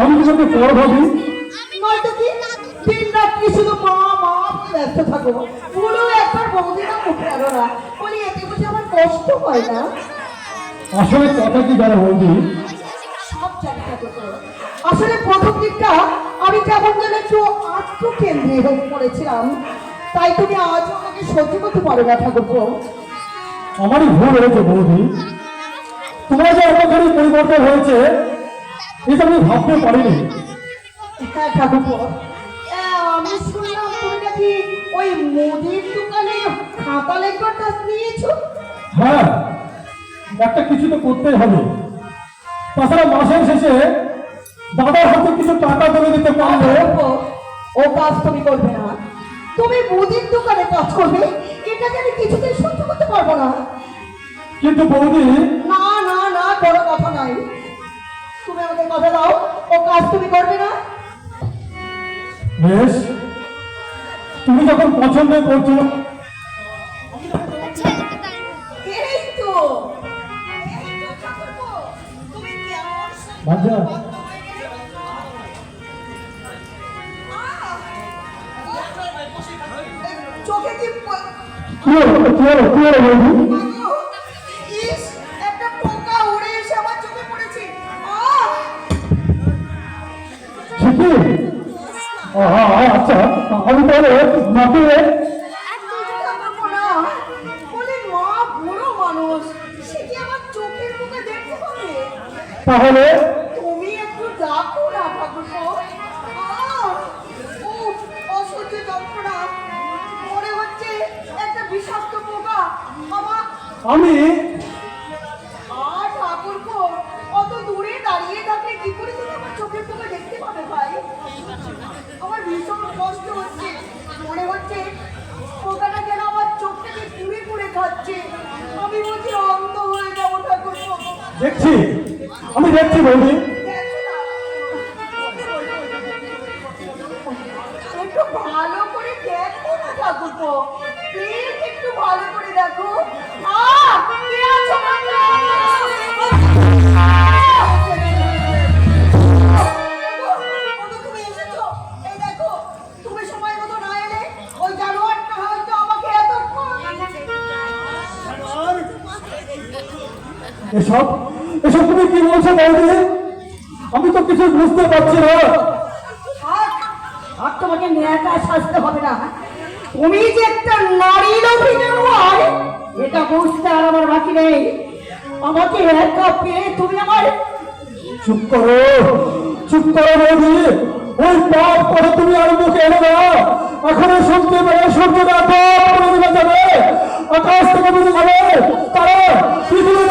আমি তোমাকে পর ভাবি? নয়তো কি দিন রাত্রি শুধু মা মা ব্যস্ত থাকো পুরো একবার বৌদিরা মুখে আলো না। বলি এতে বুঝি আমার কষ্ট হয় না। আসলে কথা কি জানো বৌদি? সব জানি আসলে প্রথম দিকটা আমি কেমন যেন একটু আত্মকেন্দ্রী হয়ে পড়েছিলাম। তাই তুমি আজ আমাকে সহ্য করতে পারো না ঠাকুর আমারই ভুল হয়েছে বৌদি। তোমার যে পরিবর্তন হয়েছে এটা আমি ভাবতে পারিনি। হ্যাঁ ঠাকুর আমি শুনলাম তুমি নাকি ওই মুদির দোকানে খাতা লেখাটা নিয়েছো? হ্যাঁ একটা কিছু তো করতেই হবে। তাছাড়া মাসের শেষে দাদার হাতে কিছু টাকা তুলে দিতে পারলে ও কাজ তুমি করবে না। তুমি মুদির দোকানে কাজ করবে এটাকে আমি কিছুতেই সহ্য করতে পারব না। কিন্তু বৌদি না না না বড় কথা নাই। তুমি আমাকে কথা দাও ও কাজ তুমি করবে না? বেশ। তুমি যখন পছন্দ করছ এই তো। ভাজা চোখে কি কি হলো? কি হলো? কি আচ্ছা আমি তাহলে মাকে তাহলে তুমি একটু ডাকো না ঠাকুরপো অসহ্য যন্ত্রণা মনে হচ্ছে একটা বিষাক্ত পোকা আমার আমি আমি হয়ে দেখছি। আমি দেখছি বৌদি। তোমাকে ন্যায়টা সাজতে হবে না। তুমি যে একটা নারী লোভী জানোয়ার এটা বুঝতে আর আমার বাকি নেই। আমাকে একা পেয়ে তুমি আমার চুপ করো চুপ করো বৌদি। ওই পাপ করে তুমি আর মুখে এলো না এখনও শুনতে পেলে সূর্য দেখো পড়ে দিলে যাবে। আকাশ থেকে বুঝে যাবে, তারা পৃথিবী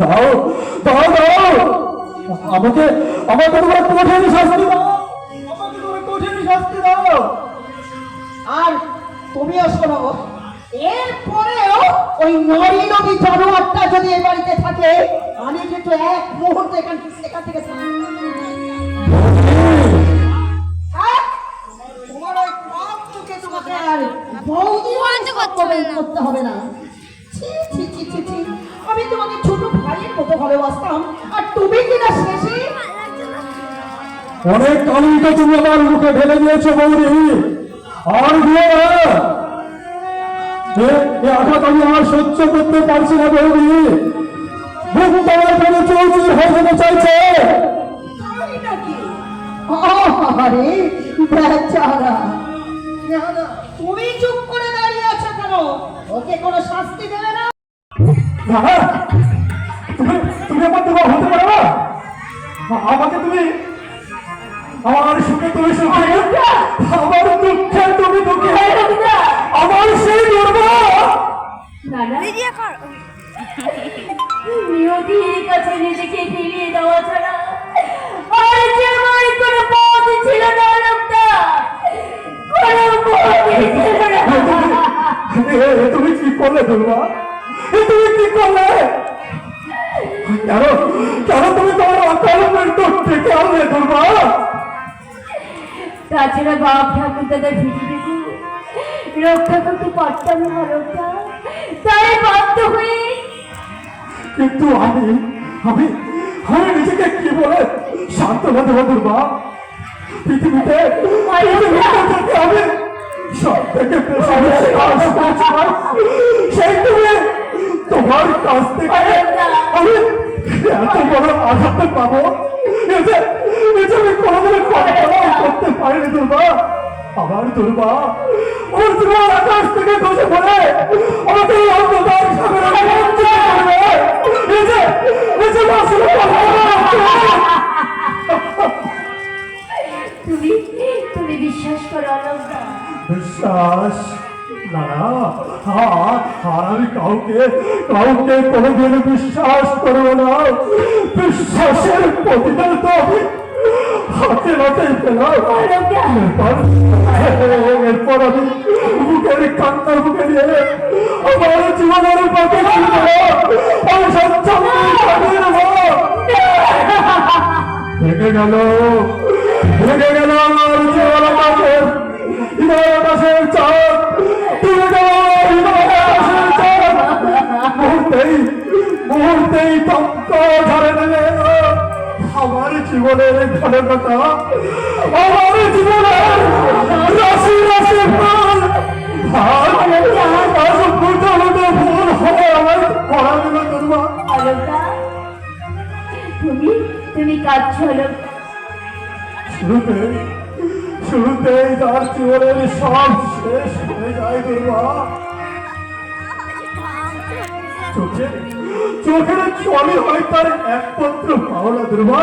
দাও দাও দাও। আমাকে আমাকে তোমার কঠিন শাস্তি দাও। আমাকে তোমার কঠিন শাস্তি দাও। আর তুমিও শোনো এরপরেও ওই নরী নবী জানোয়ারটা যদি এই বাড়িতে থাকে আমি কিন্তু এক মুহূর্তে এখান থেকে এখান থেকে হ্যাঁ? তোমার ওই পাপ চোখে তোমাকে আর বৌদি করতে হবে না। ছি, ছি, ছি, ছি, ছি। আমি তোমাকে ছোট মতো ভালোবাসতাম আর তুমি কিনা শেষে অনেক কালিটা তুমি আমার মুখে ঢেলে দিয়েছ বৌদি। আর না। এ- এ আঘাত আমি আর সহ্য করতে পারছি না বৌদি। বুক তোমার কোনো চৌচির হয়ে যেতে চাইছে। আরে বেচারা। তুমি চুপ করে দাঁড়িয়ে আছো কেন? ওকে কোনো শাস্তি দেবে না? না, তুমি তুমি আমার তোমার হতে পারো না? আমাকে তুমি আমার সুখে তুমি সুখে আমার দুঃখে? তুমি দুঃখে? আমার সেই নিয়তির কাছে নিজেকে ফিরিয়ে দেওয়া ছাড়া আর যে আমার কোনো পথ ছিল না লোকটা কোনো ছিল না। তুমি কি করলে দুর্বা এ, তুমি কি করলে? কেন কেন তুমি তোমার অকাল মৃত্যু ডেকে আনলে দুর্বা তাছাড়া বাপ ঠাকুর দাদার পৃথিবীকে রক্ষা করতে পারতাম না রক্ষা। তাই বাধ্য হয়ে কিন্তু আমি আমি আমি নিজেকে কি বলে সান্ত্বনা দেবো দুর্বা? পৃথিবীতে আমি সব থেকে সেই তুমি তোমার কাছ থেকে আমি এত বড় আঘাত পাবো? আমি কোনোদিনও কল্পনাও করতে পারিনি, দুর্বা। আমার দুর্বা আমার দুর্বা আকাশ থেকে বসে পড়ে। আমাকে আর আমি কাউকে কাউকে কোনোদিন বিশ্বাস করব না। বিশ্বাসের প্রতিদান তো হাতে হাতে পেলাম। এরপর আমি বুকের কান্না বুকে নিয়ে আমার জীবনের ছিল আমি ভেঙে গেল ভেঙে গেল আমার জীবন আকাশের হৃদয় আকাশের চাঁদ জীবনের ঘটনাটা আমার জীবনের রাশি রাশি তুমি তুমি কাঁদছো শুরুতে শুরুতেই তার জীবনের সব শেষ হয়ে যায় দুর্বা চোখে চোখের চলে হয় তার একমাত্র পাওনা দুর্বা।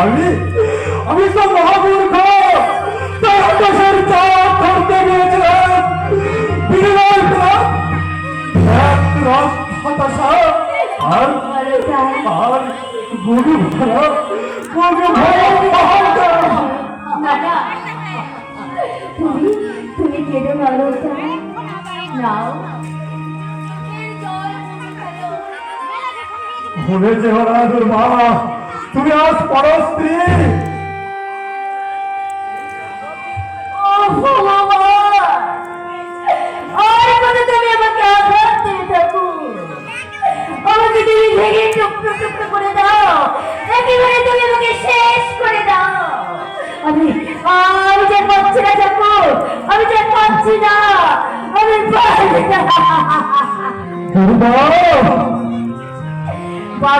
আমি আমি তো মহামূর্খ তার আকাশের চাপ ধরতে গিয়েছিলাম। বিনিময় হতাশা। আর আর গরু ভরা গরু ভরা অহংকার না না তুমি তুমি কেঁদো না। নাও। ভুলে যেও না তোর মা তুমি আজ পরস্ত্রী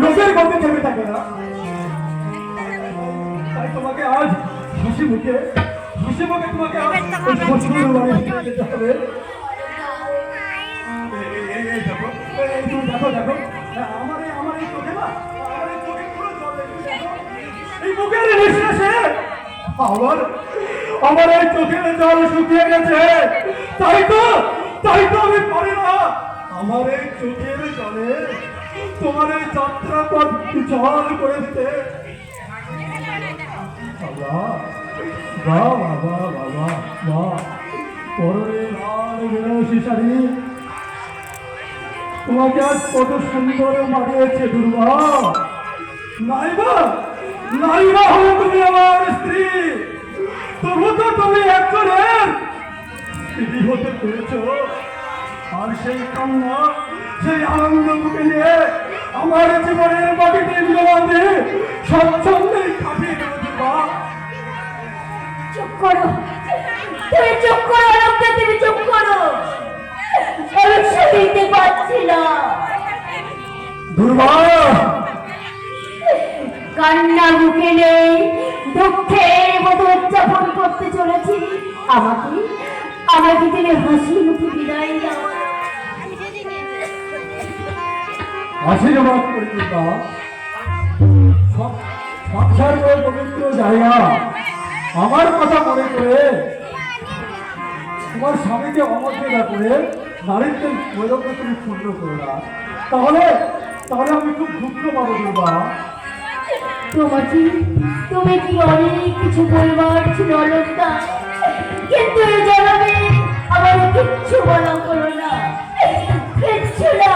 লোকের গতি থেমে থাকে না। তাই তোমাকে আজ হাসি মুখে হাসি মুখে তোমাকে আজ হবে। দেখো, দেখো, দেখো। আমার আমার এই চোখে না, আমার এই চোখে পুরো জল এই বুকের নিঃশ্বাসে আমার আমার এই চোখের জল শুকিয়ে গেছে। তাই তো তাই তো আমি পারি না। আমার এই চোখের জলে তোমার এই যাত্রা পথ জল করে দিতে বাবা শাড়ি। তোমাকে কত সুন্দর তুমি আমার স্ত্রী। তবু তো তুমি একজনের। স্ত্রী হতে পেরেছ আর সেই কান্না, সেই আনন্দ নিয়ে আমার জীবনের বাকিটি বিলম্বে স্বচ্ছন্দে কাটিয়ে দেবো দুর্গা চুপ করো। তুমি চুপ করো অলোকদা তুমি চুপ করো। আমি পারছি না। দুর্বা কান্না মুখে নেই দুঃখের মতো উদযাপন করতে চলেছি। আমাকে আমাকে তিনি হাসি মুখে বিদায় দাও। আশীর্বাদ করি দুর্বা সব- সংসার পবিত্র জায়গা। আমার কথা মনে করে, তোমার স্বামীকে অমর্যাদা করে নারীত্বের প্রয়োগকে তুমি ক্ষুণ্ণ করো না। তাহলে তাহলে আমি খুব দুঃখ পাবো দুর্বা তোমাকে তুমি কি অনেক কিছু বলবার ছিল অলঙ্কা কিন্তু এই জন্মে আমার কিচ্ছু বলা করো না। কিচ্ছু না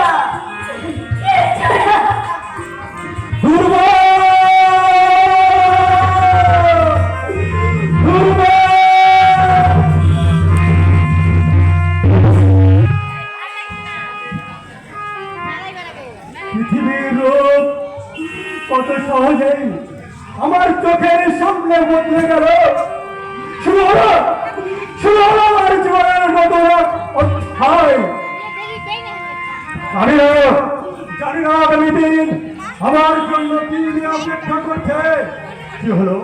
আমার চোখের সামনে বদলে গেল। হলো হলো আমার জীবনের অধ্যায়। জানি না আমার জন্য কি অপেক্ষা করছে। কি হলো?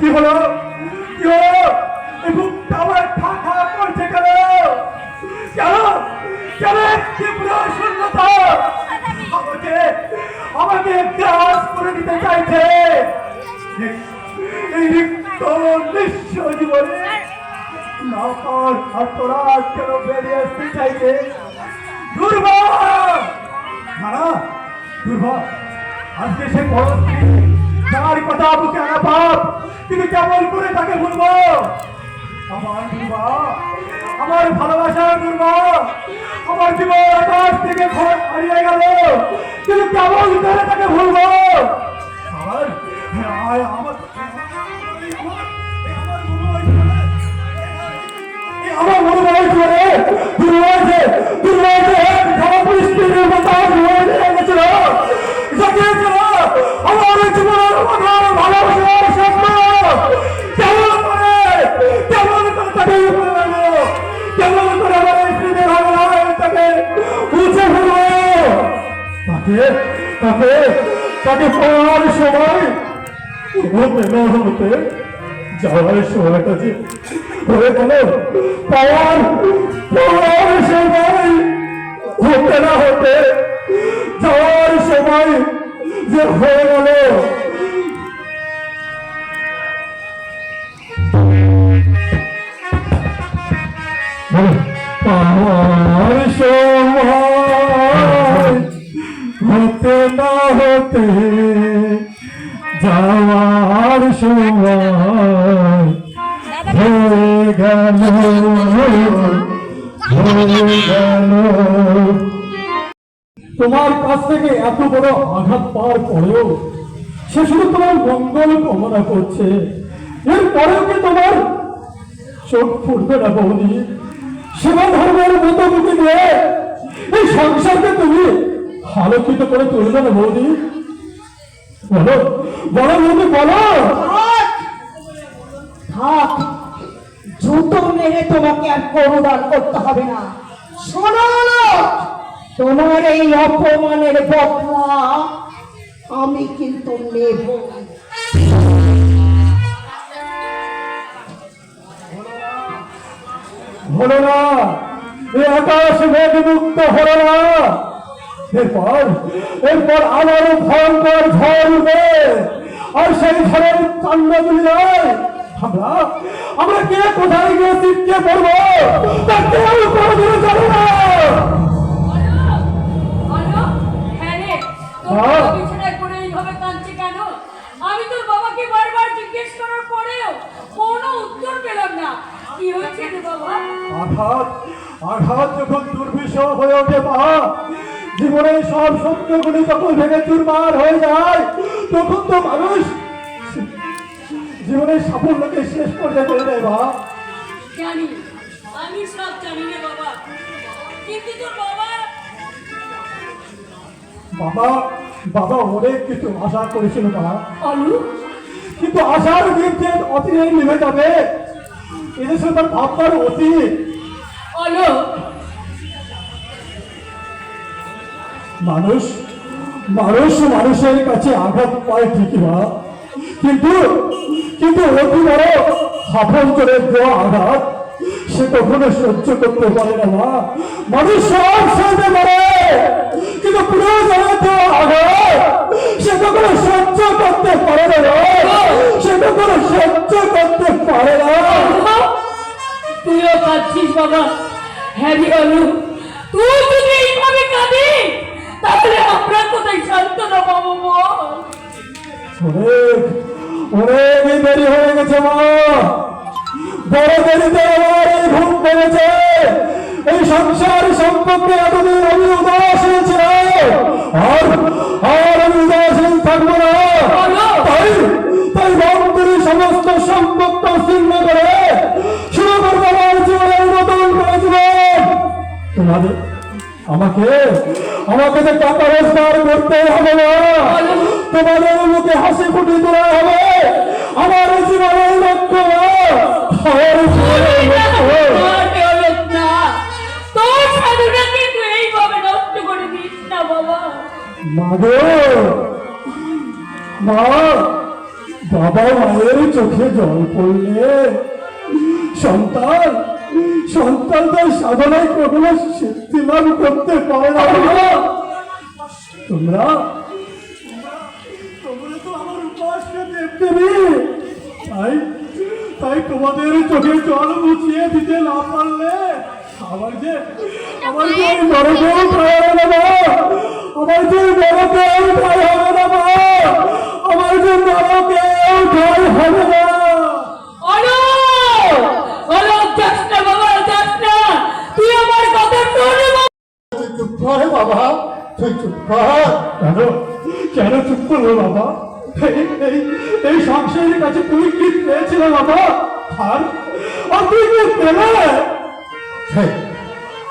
কি হলো? কি হলো? আমার করছে কেন? কেন? কেন তীব্র শূন্যতা আমাকে আমাকে গ্রাস করে দিতে চাইছে। এই রিক্ত নিঃস্ব জীবনে নাকার ছাত্ররা কেন বেরিয়ে আসতে চাইছে। দুর্বল না না আজকে সে বড় যার কথা বুকে আনা পাপ কিন্তু কেমন করে তাকে ভুলবো? আমার দুর্বা আমার ভালোবাসার দুর্বা আমার জীবন আকাশ থেকে হারিয়ে গেল কিন্তু কেমন করে তাকে ভুলবো আমার মনে হয় দুর্বল দুর্বলছে দুর্বলছে পাওয়ার সময় হতে। যাওয়ার সময়টা যে হয়ে গেল, পাওয়ার না হতে, যাওয়ার সময় যে হয়ে গেল এত বড় আঘাত পাওয়ার পরেও সে শুধু তোমার মঙ্গল কামনা করছে। এর পরেও কি তোমার চোখ ফুটবে না বৌদি? সেবা ধর্মের মতো মুখে দিয়ে এই সংসারকে তুমি আলোকিত করে তুলবে না বৌদি? বলো বলো বৌদি বলো। থাক জুতো মেরে তোমাকে আর করুদান করতে হবে না। শোনো না, তোমার এই অপমানের বদলা আমি কিন্তু নেব। হলো না আকাশ হলো না। এরপর এরপর আবারও ভয়ঙ্কর ঝড় উঠবে। আর সেই ঝড়ের কান্ড দুনিয়ায় আমরা আমরা কে কোথায় গিয়ে ছিটকে পড়ব? তা কেউ কোনোদিনও জানে না। বিছানায় পড়ে এইভাবে কাঁদছে কেন? আমি তোর বাবাকে বারবার জিজ্ঞেস করার পরেও কোনো উত্তর পেলাম না। কি হয়েছে রে বাবা? আঘাত আঘাত যখন দুর্বিষহ হয়ে ওঠে মা জীবনের সব সত্যগুলি যখন ভেঙে চুরমার হয়ে যায় তখন তো মানুষ জীবনের সাফল্যকে শেষ পর্যায়ে করে দেয় মা। জানি আমি সব জানি রে বাবা। কিন্তু তোর বাবা বাবা বাবা অনেক কিছু আশা করেছিল মা আলু? কিন্তু আশার যে অচিরেই নিভে যাবে এদেশে তার ভাববার অতীত। অলোক মানুষ মানুষ মানুষের কাছে আঘাত পায় ঠিকই না। কিন্তু কিন্তু অতি বড় হাফন করে দেওয়া আঘাত সে কখনো সহ্য করতে পারে না মানুষ সব সহ্য করে। কিন্তু পুরো কখনো সহ্য করতে পারে না সহ্য করতে পারে না। তুইও কাঁদছিস বাবা। হ্যাঁ তুই যদি এইভাবে কাঁদিস তাহলে আমরা কোথায় সান্ত্বনা পাবো অনেক অনেক দেরি হয়ে গেছে মা। বড় দেরিতে আমার এই ঘুম পেয়েছে এই সংসার সম্পর্কে এতদিন আমি ছিলাম আর আর আমি উদাসীন থাকব না। তাই তাই বন্ধুর সমস্ত সম্পর্ক ছিন্ন করে শুরু করব আমার জীবনের নতুন করে জীবন তোমাদের আমাকে আমাকে যে টাকা রোজগার করতে হবে না তোমাদের মুখে হাসি ফুটি তোলা হবে। আমার জীবনের লক্ষ্য। আমার জীবনের লক্ষ্য মাগো, মা বাবা মায়ের চোখে জল পড়লে। সন্তান সন্তান তার সাধনায় কখনো শক্তিমান করতে পারে না তোমরা তোমরা তো আমার উপাস্য দেবদেবী। তাই তাই তোমাদের চোখে জল মুছিয়ে দিতে না পারলে, আমার যে আমার যে আর আর তুই কি পেলে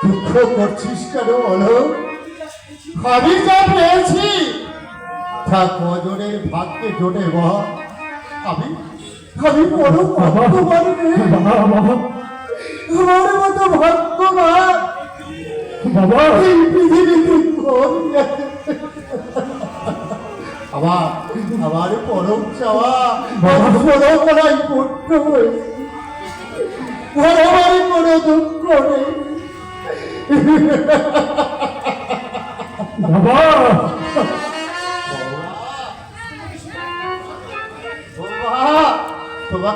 দুঃখ করছিস কেন বলো? আমি যা পেয়েছি তা কজনের ভাগ্যে জোটে বল আমি আমি বড় বাবা আমার মতো ভাগ্যবান। বাবা। এই পৃথিবীতে কোন? আবার আমার পরম চাওয়া বড় করাই পড়তে হয়েছে আর আমার কোনো দুঃখ নেই বাবা বাবা,